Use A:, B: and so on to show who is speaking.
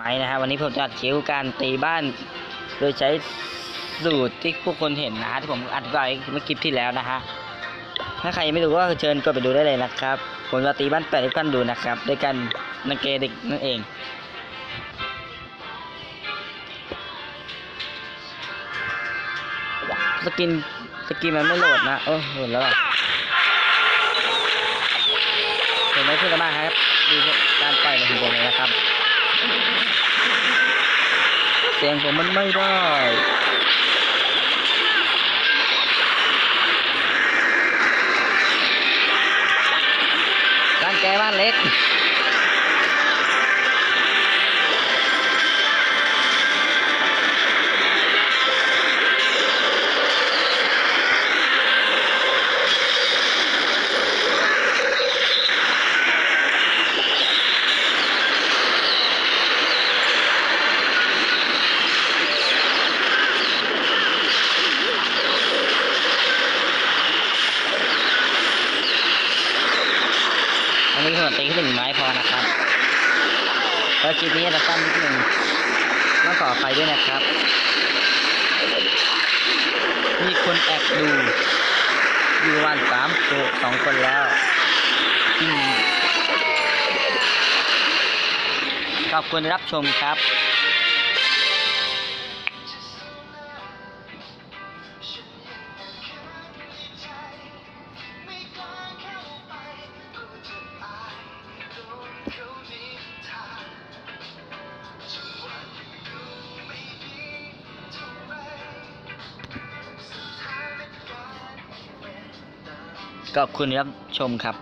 A: ไม้นะฮะวันนี้ผมจะอัดคลิวการตีบ้าน โดยใช้สูตรที่พวกคนเห็นนะที่ผมอธิบายเมื่อคลิปที่แล้วนะฮะถ้าใครยังไม่รู้ก็เชิญก็ไปดูได้เลยนะครับ ผมจะตีบ้านแปดให้ท่านดูนะครับด้วยกันนังเกเด็กนั่นเองสกินสกินมันไม่โหลดนะเออโหลดแล้วเหรอผมไม่พูดอะไรมากครับดูการปล่อยของผมเลยนะครับ เสียงมันไม่ได้ร้านแกบ้านเล็ก อันนี้ผมตีแค่หนึ่งไม้พอนะครับเพราะคลิปนี้จะสั้นนิดหนึ่งต้องขออภัยด้วยนะครับ มีคนแอบดูอยู่วันสามตัวสองคนแล้วขอบคุณรับชมครับ ขอบคุณที่รับชมครับ